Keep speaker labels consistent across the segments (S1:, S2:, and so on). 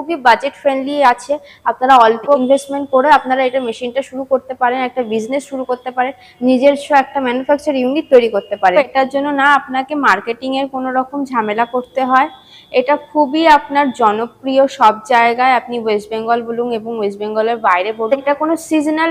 S1: খুবই budget friendly আছে। আপনারা অল্প ইনভেস্টমেন্ট করে আপনারা এটা মেশিনটা শুরু করতে পারেন একটা বিজনেস শুরু করতে পারেন নিজস্ব একটা ম্যানুফ্যাকচার ইউনিট তৈরি করতে পারেন। এটার জন্য না আপনাকে মার্কেটিং এর কোনো রকম ঝামেলা করতে হয়। এটা খুবই আপনার জনপ্রিয় সব জায়গায়। আপনি ওয়েস্ট বেঙ্গল বলুন এবং ওয়েস্ট বেঙ্গলের বাইরে বলুন, এটা কোনো সিজনাল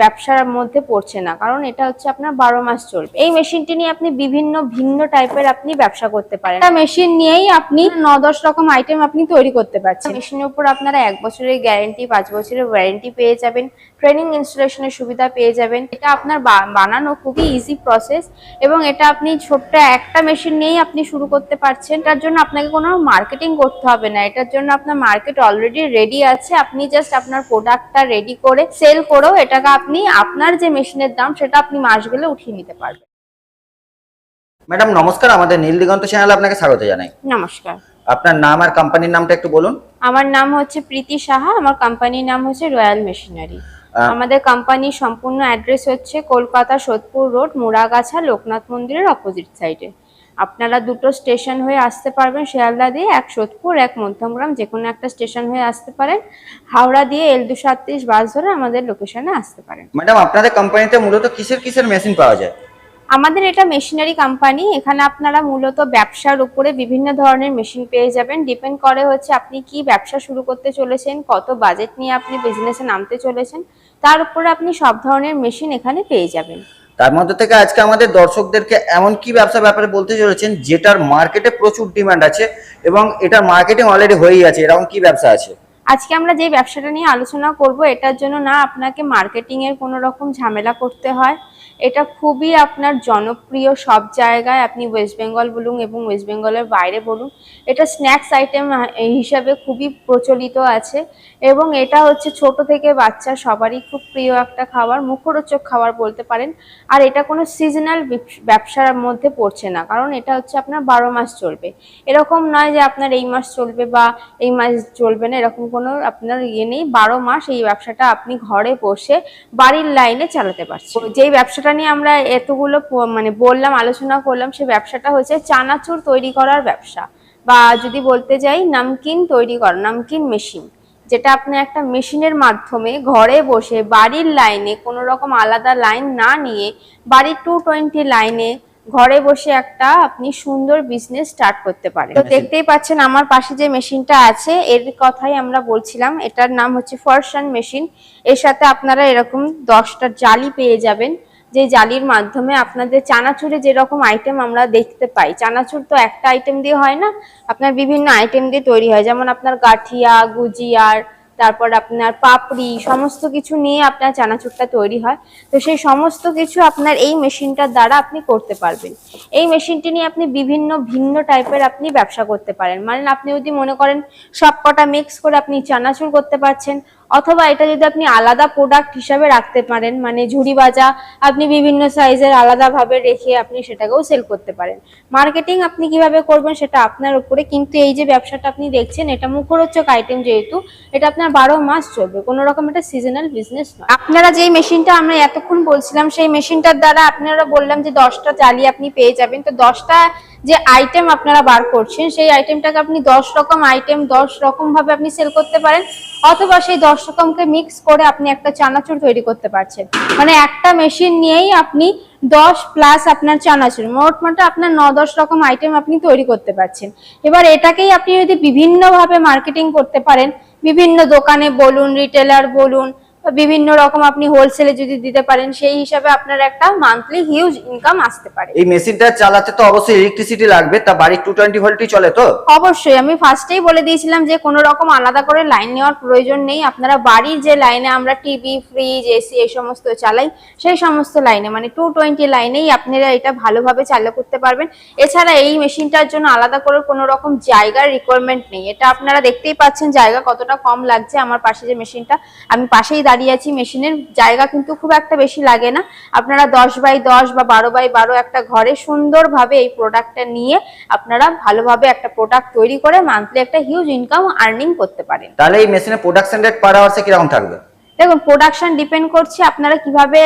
S1: ব্যবসার মধ্যে পড়ছে না। কারণ এটা হচ্ছে আপনার বারো মাস চলবে। এই মেশিনটি নিয়ে আপনি বিভিন্ন, ভিন্ন টাইপের আপনি ব্যবসা করতে পারেন। একটা মেশিন নিয়েই আপনি ন দশ রকম আইটেম আপনি তৈরি করতে পারছেন। মেশিনের উপর আপনারা এক বছরের গ্যারেন্টি পাঁচ বছরের ওয়ারেন্টি পেয়ে যাবেন। ট্রেনিং ইনস্টলেশনের সুবিধা পেয়ে যাবেন। এটা আপনার বানানো খুবই ইজি প্রসেস এবং এটা আপনি ছোট্ট একটা মেশিন নিয়েই আপনি শুরু করতে পারছেন। তার জন্য আপনাকে কোনো মার্কেটিং করতে হবে না। এটার জন্য আপনার মার্কেট অলরেডি রেডি আছে। আপনি জাস্ট আপনার প্রোডাক্টটা রেডি করে সেল করেও এটাকে আপনি আপনার যে মেশিনের দাম সেটা আপনি মাস গেলে উঠিয়ে নিতে পারবেন।
S2: ম্যাডাম নমস্কার। আমাদের নীল দিগন্ত চ্যানেলে আপনাকে স্বাগত জানাই।
S1: নমস্কার।
S2: আপনার নাম আর কোম্পানির নামটা একটু বলুন।
S1: আমার নাম হচ্ছে প্রীতি সাহা। আমার কোম্পানির নাম হচ্ছে রয়্যাল মেশিনারি আমাদের কোম্পানির সম্পূর্ণ অ্যাড্রেস হচ্ছে কলকাতা সোদপুর রোড মুড়াগাছা লোকনাথ মন্দিরের অপোজিট সাইডে আপনারা দুটো স্টেশন হয়ে আসতে পারবেন শিয়ালদা দিয়ে এক সোদপুর এক মধ্যমগ্রাম যে কোনো একটা স্টেশন হয়ে আসতে পারেন। হাওড়া দিয়ে এল দুশো আটত্রিশ বাস ধরে আমাদের লোকেশনে আসতে পারেন।
S2: ম্যাডাম আপনাদের কোম্পানিতে মূলত কিসের কিসের মেশিন পাওয়া যায়?
S1: আমাদের এটা মেশিনারি কোম্পানি এখানে আপনারা মূলত ব্যবসার উপরে বিভিন্ন ধরনের মেশিন পেয়ে যাবেন। ডিপেন্ড করে হচ্ছে আপনি কি ব্যবসা শুরু করতে চলেছেন কত বাজেট নিয়ে আপনি বিজনেসে নামতে চলেছেন তার উপরে আপনি সব ধরনের মেশিন এখানে পেয়ে যাবেন।
S2: তার মধ্যে থেকে আজকে আমাদের দর্শকদেরকে এমন কি ব্যবসা ব্যাপারে বলতে চলেছেন, যেটার মার্কেটে প্রচুর ডিমান্ড আছে এবং এটা মার্কেটিং অলরেডি হয়েই আছে। এরকম কি ব্যবসা আছে?
S1: আজকে আমরা যে ব্যবসাটা নিয়ে আলোচনা করব, এটার জন্য না আপনাকে মার্কেটিং এর কোনো রকম ঝামেলা করতে হয়। এটা খুবই আপনার জনপ্রিয় সব জায়গায়। আপনি ওয়েস্ট বেঙ্গল বলুন এবং ওয়েস্ট বেঙ্গলের বাইরে বলুন এটা স্ন্যাক্স আইটেম হিসাবে খুবই প্রচলিত আছে এবং এটা হচ্ছে ছোট থেকে বাচ্চা সবারই খুব প্রিয় একটা খাবার মুখরোচক খাবার বলতে পারেন। আর এটা কোনো সিজনাল ব্যবসার মধ্যে পড়ছে না কারণ এটা হচ্ছে আপনার বারো মাস চলবে। এরকম নয় যে আপনার এই মাস চলবে বা এই মাস চলবে না এরকম কোনো আপনার ইয়ে নেই। বারো মাস এই ব্যবসাটা আপনি ঘরে বসে বাড়ির লাইনে চালাতে পারছেন। যেই ব্যবসাটা নিয়ে আমরা এতগুলো মানে বললাম, আলোচনা করলাম, সে ব্যবসাটা হচ্ছে চানাচুর তৈরি করার ব্যবসা। বা যদি বলতে যাই, নামকিন তৈরি করা, নামকিন মেশিন, যেটা আপনি একটা মেশিনের মাধ্যমে ঘরে বসে বাড়ির লাইনে কোনো রকম আলাদা লাইন না নিয়ে বাড়ির টু টোয়েন্টি লাইনে ঘরে বসে একটা আপনি সুন্দর বিজনেস স্টার্ট করতে পারেন। তো দেখতেই পাচ্ছেন আমার পাশে যে মেশিনটা আছে, এর কথাই আমরা বলছিলাম, এটার নাম হচ্ছে ফার্সান মেশিন এর সাথে আপনারা এরকম দশটা জালি পেয়ে যাবেন। যে জালির মাধ্যমে আপনাদের চানাচুরে যেরকম আইটেম আমরা দেখতে পাই। চানাচুর তো একটা আইটেম দিয়ে হয় না, আপনার বিভিন্ন আইটেম দিয়ে তৈরি হয়। যেমন আপনার গাঠিয়া, গুজিয়ার, তারপর আপনার পাপড়ি, সমস্ত কিছু নিয়ে আপনার চানাচুরটা তৈরি হয়। তো সেই সমস্ত কিছু আপনার এই মেশিনটার দ্বারা আপনি করতে পারবেন। এই মেশিনটি নিয়ে আপনি বিভিন্ন ভিন্ন টাইপের আপনি ব্যবসা করতে পারেন। মানে আপনি যদি মনে করেন সব কটা মিক্স করে আপনি চানাচুর করতে পারছেন অথবা এটা যদি আপনি আলাদা প্রোডাক্ট হিসাবে রাখতে পারেন মানে ঝুড়ি বাজা, আপনি বিভিন্ন সাইজের আলাদাভাবে রেখে আপনি সেটাকেও সেল করতে পারেন। মার্কেটিং আপনি কীভাবে করবেন সেটা আপনার উপরে, কিন্তু এই যে ব্যবসাটা আপনি দেখছেন, এটা মুখরোচক আইটেম যেহেতু, এটা আপনার বারো মাস চলবে। কোনো রকম এটা সিজনাল বিজনেস নয়। আপনারা যেই মেশিনটা আমরা এতক্ষণ বলছিলাম, সেই মেশিনটার দ্বারা আপনারা বললাম যে দশটা চালি আপনি পেয়ে যাবেন। তো দশটা যে আইটেম আপনারা বার করছেন, সেই আইটেমটাকে আপনি দশ রকম আইটেম দশ রকম ভাবে আপনি সেল করতে পারেন, অথবা সেই দশ রকমকে মিক্স করে আপনি একটা চানাচুর তৈরি করতে পারছেন। মানে একটা মেশিন নিয়েই আপনি দশ প্লাস আপনার চানাচুর, মোট মোটা আপনার ন দশ রকম আইটেম আপনি তৈরি করতে পারছেন। এবার এটাকেই আপনি যদি বিভিন্নভাবে মার্কেটিং করতে পারেন, বিভিন্ন দোকানে বলুন রিটেলার বলুন বিভিন্ন রকম আপনি হোলসেলে যদি দিতে পারেন সেই হিসাবে আপনার একটা মান্থলি হিউজ ইনকাম আসতে পারে।
S2: এই মেশিনটা চালাতে তো অবশ্যই ইলেকট্রিসিটি লাগবে তা বাড়ির টু টোয়েন্টি ভোল্টই চলে তো?
S1: অবশ্যই আমি ফার্স্টেই বলে দিয়েছিলাম যে কোনো রকম আলাদা করে লাইন নেওয়ার প্রয়োজন নেই। আপনারা বাড়ির যে লাইনে আমরা টিভি ফ্রিজ এসি এই সমস্ত চালাই সেই সমস্ত লাইনে মানে টু টোয়েন্টি লাইনেই আপনারা এটা ভালোভাবে চালু করতে পারবেন। এছাড়া এই মেশিনটার জন্য আলাদা করে কোনো রকম জায়গার রিকোয়ারমেন্ট নেই। এটা আপনারা দেখতেই পাচ্ছেন জায়গা কতটা কম লাগছে আমার পাশে যে মেশিনটা আমি পাশেই দাঁড়িয়ে আছি মেশিনের জায়গা কিন্তু খুব একটা বেশি লাগে না। আপনারা দশ বাই দশ বা বারো বাই বারো একটা ঘরে সুন্দরভাবে এই প্রোডাক্টটা নিয়ে আপনারা ভালোভাবে একটা প্রোডাক্ট তৈরি করে মান্থলি একটা হিউজ ইনকাম আর্নিং করতে পারেন।
S2: তাহলে এই মেশিনের প্রোডাকশন রেট পার আওয়ার্সে কীরকম থাকবে?
S1: দেখুন প্রোডাকশন ডিপেন্ড করছে আপনারা কীভাবে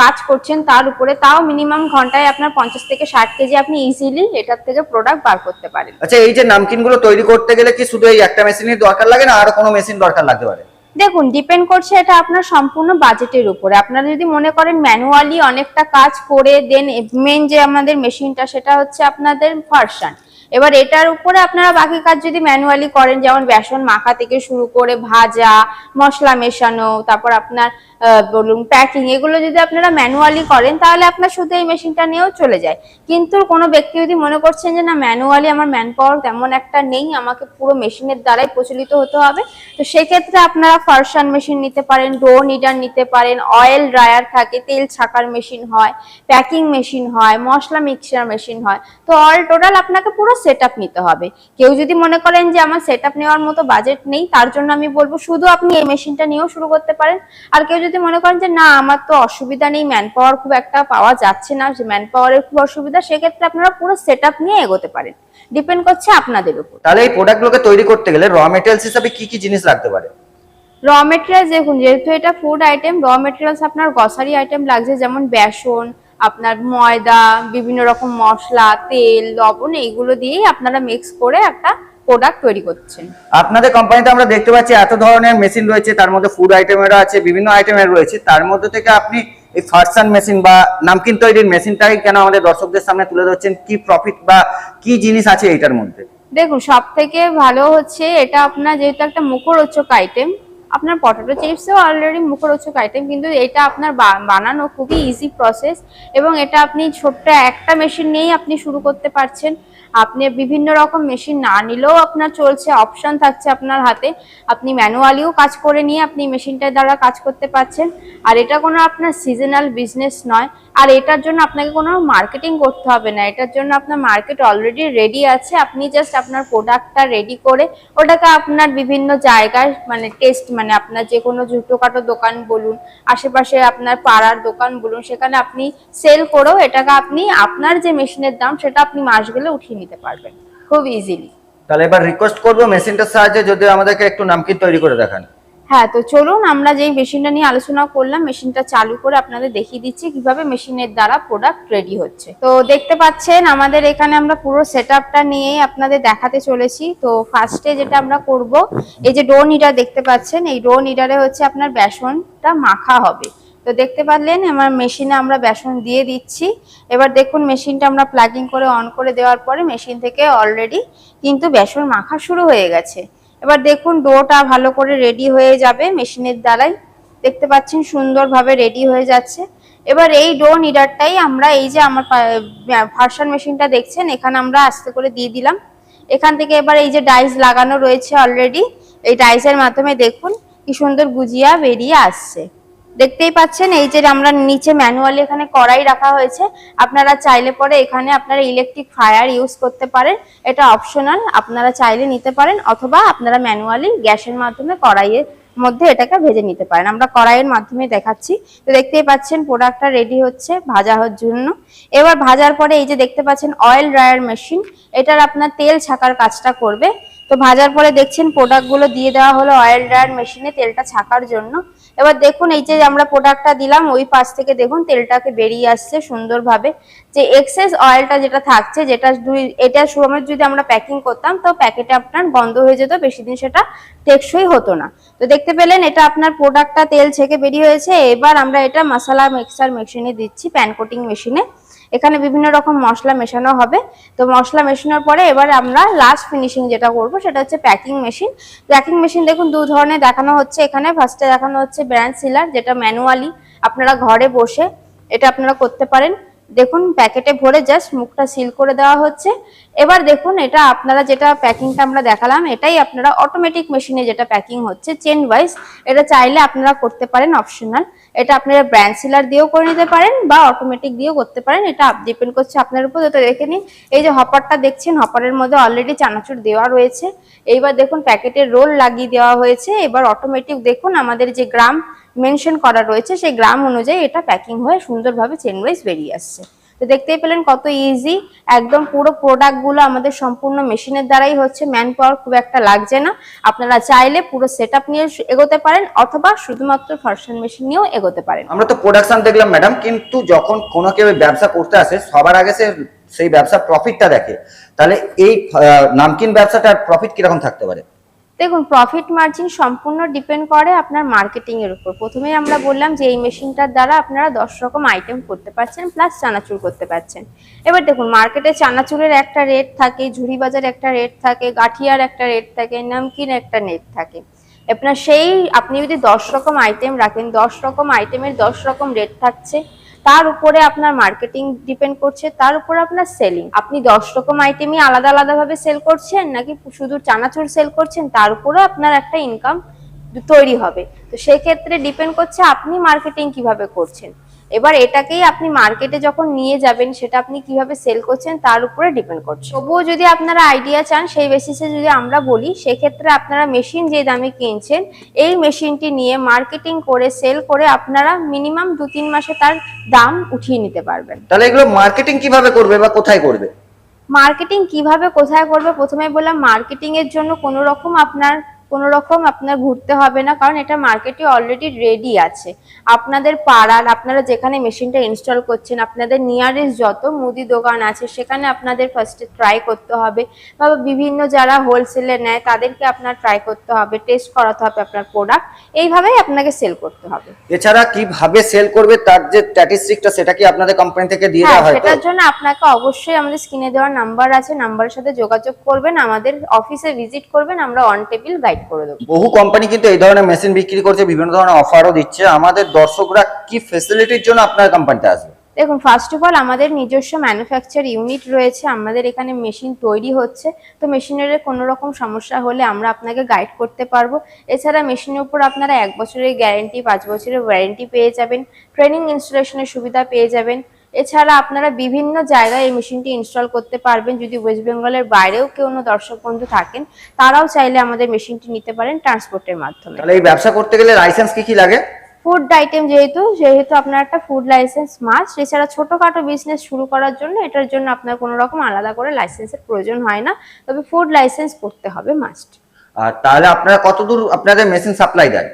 S1: কাজ করছেন তার উপরে। তাও মিনিমাম ঘন্টায় আপনার পঞ্চাশ থেকে ষাট কেজি আপনি ইজিলি এটার থেকে প্রোডাক্ট বার করতে পারেন।
S2: আচ্ছা এই যে নামকিনগুলো তৈরি করতে গেলে কি শুধু এই একটা মেশিনের দরকার লাগে না? আরও কোনো মেশিন দরকার লাগতে পারে?
S1: দেখুন ডিপেন্ড করছে এটা আপনার সম্পূর্ণ বাজেটের উপরে। আপনারা যদি মনে করেন ম্যানুয়ালি অনেকটা কাজ করে দেন মেন যে আমাদের মেশিনটা সেটা হচ্ছে আপনাদের ভার্সান এবার এটার উপরে আপনারা বাকি কাজ যদি ম্যানুয়ালি করেন, যেমন বেসন মাখা থেকে শুরু করে ভাজা, মশলা মেশানো, তারপর আপনার বলুন প্যাকিং এগুলো যদি আপনারা ম্যানুয়ালি করেন, তাহলে আপনার শুধু এই মেশিনটা নিয়েও চলে যায়। কিন্তু কোনো ব্যক্তি যদি মনে করছেন যে, না ম্যানুয়ালি আমার ম্যান পাওয়ার তেমন একটা নেই, আমাকে পুরো মেশিনের দ্বারাই প্রচলিত হতে হবে, তো সেক্ষেত্রে আপনারা ফার্সান মেশিন নিতে পারেন ডো নিডার নিতে পারেন অয়েল ড্রায়ার থাকে, তেল ছাকার মেশিন হয় প্যাকিং মেশিন হয়, মশলা মিক্সার মেশিন হয়। তো অল টোটাল আপনাকে পুরো সেট নিতে হবে। কেউ যদি মনে করেন যে আমার সেট নেওয়ার মতো বাজেট নেই তার জন্য আমি বলব শুধু আপনি এই মেশিনটা নিয়েও শুরু করতে পারেন। আর কেউ যদি মনে করেন যে না আমার তো অসুবিধা নেই ম্যান পাওয়ার খুব একটা পাওয়া যাচ্ছে না যে ম্যান পাওয়ারের খুব অসুবিধা সেক্ষেত্রে আপনারা পুরো সেট নিয়ে এগোতে পারেন। ডিপেন্ড করছে আপনাদের উপর।
S2: তাহলে এই প্রোডাক্ট গুলোকে তৈরি করতে গেলে র মেটেরিয়ালস হিসাবে কি কি জিনিস লাগতে পারে?
S1: র মেটেরিয়ালস দেখুন যেহেতু এটা ফুড আইটেম র মেটেরিয়ালস আপনার গ্রসারি আইটেম লাগছে যেমন বেসন আপনার ময়দা বিভিন্ন রকম মশলা তেল লবণ এইগুলো দিয়েই আপনারা মিক্স করে একটা প্রোডাক্ট তৈরি করছেন।
S2: আপনাদের কোম্পানিতে আমরা দেখতে পাচ্ছি এত ধরনের মেশিন রয়েছে তার মধ্যে ফুড আইটেমেরও আছে বিভিন্ন আইটেমের রয়েছে। তার মধ্যে থেকে আপনি এই ফার্সান মেশিন বা নামকিন তৈরির মেশিনটাই কেন আমাদের দর্শকদের সামনে তুলে ধরছেন? কি প্রফিট বা কি জিনিস আছে এইটার মধ্যে?
S1: দেখুন সব থেকে ভালো হচ্ছে এটা আপনার যেহেতু একটা মুখরোচক আইটেম আপনার পটেটো চিপসও অলরেডি মুখরোচক আইটেম কিন্তু এটা আপনার বানানো খুবই ইজি প্রসেস এবং এটা আপনি ছোট্ট একটা মেশিন নিয়েই আপনি শুরু করতে পারছেন। আপনি বিভিন্ন রকম মেশিন না নিলেও আপনার চলছে অপশন থাকছে আপনার হাতে। আপনি ম্যানুয়ালিও কাজ করে নিয়ে আপনি মেশিনটার দ্বারা কাজ করতে পারছেন। আর এটা কোনো আপনার সিজনাল বিজনেস নয়। আর এটার জন্য আপনাকে কোনো মার্কেটিং করতে হবে না। এটার জন্য আপনার মার্কেট অলরেডি রেডি আছে। আপনি জাস্ট আপনার প্রোডাক্টটা রেডি করে ওটাকে আপনার বিভিন্ন জায়গায় মানে টেস্ট মানে আপনার যে কোনো ছোটোখাটো দোকান বলুন, আশেপাশে আপনার পাড়ার দোকান বলুন, সেখানে আপনি সেল করেও এটাকে আপনি আপনার যে মেশিনের দাম সেটা আপনি মাস গেলে উঠিয়ে নিতে পারবেন। খুব ইজিলি
S2: তাহলে এবার রিকোয়েস্ট করব মেশিনটার সাহায্যে যদি আমাদেরকে একটু নামকিন তৈরি করে দেখান।
S1: হ্যাঁ তো চলুন আমরা যেই মেশিনটা নিয়ে আলোচনা করলাম মেশিনটা চালু করে আপনাদের দেখিয়ে দিচ্ছি কীভাবে মেশিনের দ্বারা প্রোডাক্ট রেডি হচ্ছে। তো দেখতে পাচ্ছেন, আমাদের এখানে আমরা পুরো সেট নিয়ে আপনাদের দেখাতে চলেছি। তো ফার্স্টে যেটা আমরা করব, এই যে ডো নিডার দেখতে পাচ্ছেন, এই ডো নিডারে হচ্ছে আপনার বেসনটা মাখা হবে। তো দেখতে পারলেন, আমার মেশিনে আমরা বেসন দিয়ে দিচ্ছি। এবার দেখুন মেশিনটা আমরা প্লাগিং করে অন করে দেওয়ার পরে মেশিন থেকে অলরেডি কিন্তু বেসন মাখা শুরু হয়ে গেছে। এবার দেখুন ডোটা ভালো করে রেডি হয়ে যাবে মেশিনের দ্বারাই। দেখতে পাচ্ছেন সুন্দরভাবে রেডি হয়ে যাচ্ছে। এবার এই ডো নিডারটাই আমরা এই যে আমার ভার্সান মেশিনটা দেখছেন, এখানে আমরা আস্তে করে দিয়ে দিলাম। এখান থেকে এবার এই যে ডাইস লাগানো রয়েছে অলরেডি এই ডাইসের মাধ্যমে দেখুন কি সুন্দর গুজিয়া বেরিয়ে আসছে। দেখতেই পাচ্ছেন, এই যে আমরা নিচে ম্যানুয়ালি এখানে কড়াই রাখা হয়েছে। আপনারা চাইলে পরে এখানে আপনারা ইলেকট্রিক ফায়ার ইউজ করতে পারেন। এটা অপশনাল আপনারা চাইলে নিতে পারেন অথবা আপনারা ম্যানুয়ালি গ্যাসের মাধ্যমে কড়াইয়ের মধ্যে এটাকে ভেজে নিতে পারেন। আমরা কড়াইয়ের মাধ্যমে দেখাচ্ছি। তো দেখতেই পাচ্ছেন প্রোডাক্টটা রেডি হচ্ছে ভাজা হওয়ার জন্য। এবার ভাজার পরে এই যে দেখতে পাচ্ছেন অয়েল ড্রায়ার মেশিন এটার আপনার তেল ছাকার কাজটা করবে। তো ভাজার পরে দেখছেন প্রোডাক্টগুলো দিয়ে দেওয়া হলো অয়েল ড্রায়ার মেশিনে তেলটা ছাকার জন্য। এবার দেখুন এই যে আমরা প্রোডাক্টটা দিলাম, ওই পাশ থেকে দেখুন তেলটাকে বেরিয়ে আসছে সুন্দরভাবে। যে এক্সেস অয়েলটা যেটা থাকছে, যেটা দুই, এটা সময় যদি আমরা প্যাকিং করতাম, তো প্যাকেটে আপনার বন্ধ হয়ে যেত, বেশি দিন সেটা টেকসই হতো না। তো দেখতে পেলেন এটা আপনার প্রোডাক্টটা তেল ছেঁকে বেরিয়ে হয়েছে। এবার আমরা এটা মশলা মিক্সার মেশিনে দিচ্ছি প্যান কোটিং মেশিনে এখানে বিভিন্ন রকম মশলা মেশানো হবে। তো মশলা মেশানোর পরে এবার আমরা লাস্ট ফিনিশিং যেটা করব, সেটা হচ্ছে প্যাকিং মেশিন প্যাকিং মেশিন দেখুন দু ধরনের দেখানো হচ্ছে এখানে। ফার্স্টে দেখানো হচ্ছে ব্র্যান্ড সিলার যেটা ম্যানুয়ালি আপনারা ঘরে বসে এটা আপনারা করতে পারেন। দেখুন প্যাকেটে ভরে জাস্ট মুখটা সিল করে দেওয়া হচ্ছে। এবার দেখুন এটা আপনারা যেটা প্যাকিংটা আমরা দেখালাম, এটাই আপনারা অটোমেটিক মেশিনে যেটা প্যাকিং হচ্ছে চেন ওয়াইজ এটা চাইলে আপনারা করতে পারেন অপশনাল এটা আপনারা ব্র্যান্ড সিলার দিয়েও করে নিতে পারেন বা অটোমেটিক দিয়েও করতে পারেন। এটা ডিপেন্ড করছে আপনার উপর। তো দেখে নিন। এই যে হপারটা দেখছেন হপারের মধ্যে অলরেডি চানাচুর দেওয়া রয়েছে। এইবার দেখুন প্যাকেটের রোল লাগিয়ে দেওয়া হয়েছে। এবার অটোমেটিক দেখুন, আমাদের যে গ্রাম মেনশন করা রয়েছে, সেই গ্রাম অনুযায়ী এটা প্যাকিং হয়ে সুন্দরভাবে চেন ওয়াইজ বেরিয়ে আসছে। তো দেখতেই পেলেন কত ইজি একদম পুরো প্রোডাক্টগুলো আমাদের সম্পূর্ণ মেশিনের দ্বারাই হচ্ছে। ম্যান পাওয়ার খুব একটা লাগছে না। আপনারা চাইলে পুরো সেট নিয়ে এগোতে পারেন অথবা শুধুমাত্র ফার্সন মেশিন নিয়েও এগোতে পারেন।
S2: আমরা তো প্রোডাকশন দেখলাম ম্যাডাম কিন্তু যখন কোনো কেউ ব্যবসা করতে আসে, সবার আগে সে, সেই ব্যবসার প্রফিটটা দেখে। তাহলে এই নামকিন ব্যবসাটার প্রফিট কীরকম থাকতে পারে?
S1: দেখুন প্রফিট মার্জিন সম্পূর্ণ ডিপেন্ড করে আপনার মার্কেটিং এর উপর। প্রথমেই আমরা বললাম যে এই মেশিনটার দ্বারা আপনারা দশ রকম আইটেম করতে পারছেন প্লাস চানাচুর করতে পারছেন। এবার দেখুন মার্কেটে চানাচুরের একটা রেট থাকে ঝুড়ি বাজার একটা রেট থাকে, গাঠিয়ার একটা রেট থাকে, নামকিন একটা রেট থাকে। আপনার সেই, আপনি যদি দশ রকম আইটেম রাখেন, দশ রকম আইটেমের দশ রকম রেট থাকছে তার উপরে আপনার মার্কেটিং ডিপেন্ড করছে, তার উপরে আপনার সেলিং আপনি দশ রকম আইটেমই আলাদা আলাদা ভাবে সেল করছেন নাকি শুধু চানাচুর সেল করছেন, তার উপরে আপনার একটা ইনকাম তৈরি হবে। তো সেই ক্ষেত্রে ডিপেন্ড করছে আপনি মার্কেটিং কীভাবে করছেন। এবার এটাকেই আপনি মার্কেটে যখন নিয়ে যাবেন সেটা আপনি কীভাবে সেল করছেন তার উপরে ডিপেন্ড করছে। তবুও যদি আপনারা আইডিয়া চান সেই বেসিসে যদি আমরা বলি সেক্ষেত্রে আপনারা মেশিন যে দামে কিনছেন এই মেশিনটি নিয়ে মার্কেটিং করে সেল করে আপনারা মিনিমাম দু তিন মাসে তার দাম উঠিয়ে নিতে পারবেন।
S2: তাহলে এগুলো মার্কেটিং কীভাবে করবে বা কোথায় করবে?
S1: মার্কেটিং কীভাবে কোথায় করবে? প্রথমে বললাম মার্কেটিং এর জন্য কোনো রকম আপনার কোনো রকম আপনার ঘুরতে হবে না কারণ এটা মার্কেটে অলরেডি রেডি আছে। আপনাদের পাড়ার আপনারা যেখানে মেশিনটা ইনস্টল করছেন আপনাদের নিয়ারেস্ট যত মুদি দোকান আছে সেখানে আপনাদের ফার্স্টে ট্রাই করতে হবে। বা বিভিন্ন যারা হোলসেলে নেয় তাদেরকে আপনার ট্রাই করতে হবে টেস্ট করাতে হবে আপনার প্রোডাক্ট এইভাবেই আপনাকে সেল করতে হবে।
S2: এছাড়া কীভাবে সেল করবে তার যে স্ট্যাটিস্টিকটা সেটা কি আপনাদের কোম্পানি থেকে দিয়ে
S1: হ্যাঁ
S2: দেওয়া হয়
S1: সেটার জন্য আপনাকে অবশ্যই আমাদের স্ক্রিনে দেওয়া নাম্বার আছে নাম্বারের সাথে যোগাযোগ করবেন আমাদের অফিসে ভিজিট করবেন আমরা অন টেবিল গাইড করে দেবো।
S2: বহু কোম্পানি কিন্তু এই ধরনের মেশিন বিক্রি করছে বিভিন্ন ধরনের অফারও দিচ্ছে। আমাদের দর্শকরা কি ফেসিলিটির জন্য আপনার কোম্পানিতে আসবে?
S1: দেখুন ফার্স্ট অফ অল আমাদের নিজস্ব ম্যানুফ্যাকচার ইউনিট রয়েছে আমাদের এখানে মেশিন তৈরি হচ্ছে। তো মেশিনের কোনো রকম সমস্যা হলে আমরা আপনাকে গাইড করতে পারব। এছাড়া মেশিনের উপর আপনারা এক বছরের গ্যারেন্টি পাঁচ বছরের ওয়ারেন্টি পেয়ে যাবেন। ট্রেনিং ইনস্টলেশনের সুবিধা পেয়ে যাবেন। এছাড়া আপনারা বিভিন্ন জায়গায় এই মেশিনটি ইনস্টল করতে পারবেন। যদি ওয়েস্ট বেঙ্গলের বাইরেও কেউ দর্শক বন্ধু থাকেন তারাও চাইলে আমাদের মেশিনটি নিতে পারেন ট্রান্সপোর্টের মাধ্যমে।
S2: তাহলে এই ব্যবসা করতে গেলে লাইসেন্স কি কি লাগে?
S1: ফুড আইটেম যেহেতু সেহেতু আপনার একটা ফুড লাইসেন্স মাস্ট এছাড়া ছোটখাটো বিজনেস শুরু করার জন্য এটার জন্য আপনার কোনো রকম আলাদা করে লাইসেন্সের প্রয়োজন হয় না। তবে ফুড লাইসেন্স করতে হবে মাস্ট
S2: আর তাহলে আপনারা কতদূর আপনাদের মেশিন সাপ্লাই দেয়?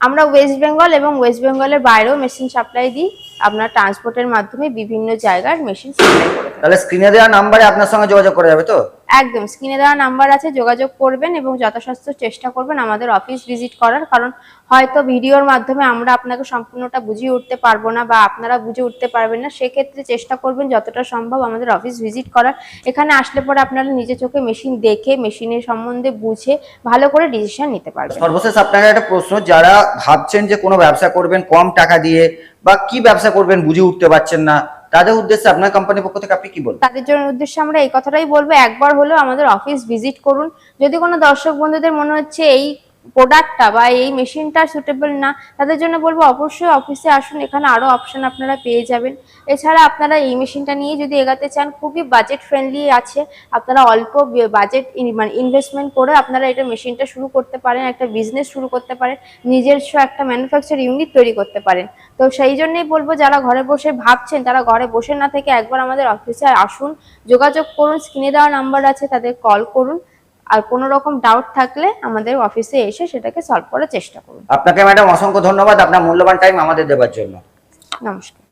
S1: আমরা ওয়েস্ট বেঙ্গল এবং ওয়েস্ট বেঙ্গলের বাইরেও মেশিন সাপ্লাই দিই আপনার ট্রান্সপোর্টের মাধ্যমে বিভিন্ন জায়গার মেশিন সাপ্লাই করে।
S2: তাহলে স্ক্রিনে দেওয়া নাম্বারে আপনার সঙ্গে যোগাযোগ করা যাবে তো
S1: একদম স্ক্রিনে দেওয়া নাম্বার আছে, যোগাযোগ করবেন এবং যথাসাধ্য চেষ্টা করবেন আমাদের অফিস ভিজিট করার। কারণ হয়তো ভিডিওর মাধ্যমে আমরা আপনাকে সম্পূর্ণটা বুঝিয়ে উঠতে পারব না বা আপনারা বুঝে উঠতে পারবেন না। সেক্ষেত্রে চেষ্টা করবেন যতটা সম্ভব আমাদের অফিস ভিজিট করার। এখানে আসলে পরে আপনারা নিজে চোখে মেশিন দেখে মেশিনের সম্বন্ধে বুঝে ভালো করে ডিসিশন নিতে পারবেন।
S2: সর্বশেষ আপনাকে একটা প্রশ্ন, যারা ভাবছেন যে কোনো ব্যবসা করবেন কম টাকা দিয়ে বা কি ব্যবসা করবেন বুঝে উঠতে পারছেন না তাদের উদ্দেশ্যে আপনার কোম্পানির পক্ষ থেকে আপনি কি বলবেন?
S1: তাদের জন্য উদ্দেশ্যে আমরা এই কথাটাই বলব। একবার হলেও আমাদের অফিস ভিজিট করুন। যদি কোনো দর্শক বন্ধুদের মনে হচ্ছে এই প্রোডাক্টটা বা এই মেশিনটা সুটেবল না, তাদের জন্য বলব অবশ্যই অফিসে আসুন, এখানে আরও অপশন আপনারা পেয়ে যাবেন। এছাড়া আপনারা এই মেশিনটা নিয়ে যদি এগাতে চান, খুবই বাজেট ফ্রেন্ডলি আছে। আপনারা অল্প বাজেট মানে ইনভেস্টমেন্ট করে আপনারা এটা মেশিনটা শুরু করতে পারেন, একটা বিজনেস শুরু করতে পারেন, নিজস্ব একটা ম্যানুফ্যাকচার ইউনিট তৈরি করতে পারেন। তো সেই জন্যই বলব, যারা ঘরে বসে ভাবছেন, তারা ঘরে বসে না থেকে একবার আমাদের অফিসে আসুন, যোগাযোগ করুন স্ক্রিনে দেওয়া নাম্বার আছে, তাদের কল করুন। আর কোনো রকম ডাউট থাকলে আমাদের অফিসে এসে সেটাকে সলভ করার চেষ্টা করুন।
S2: আপনাকে ম্যাডাম অসংখ্য ধন্যবাদ। আপনার মূল্যবান টাইম আমাদের দেওয়ার জন্য।
S1: নমস্কার।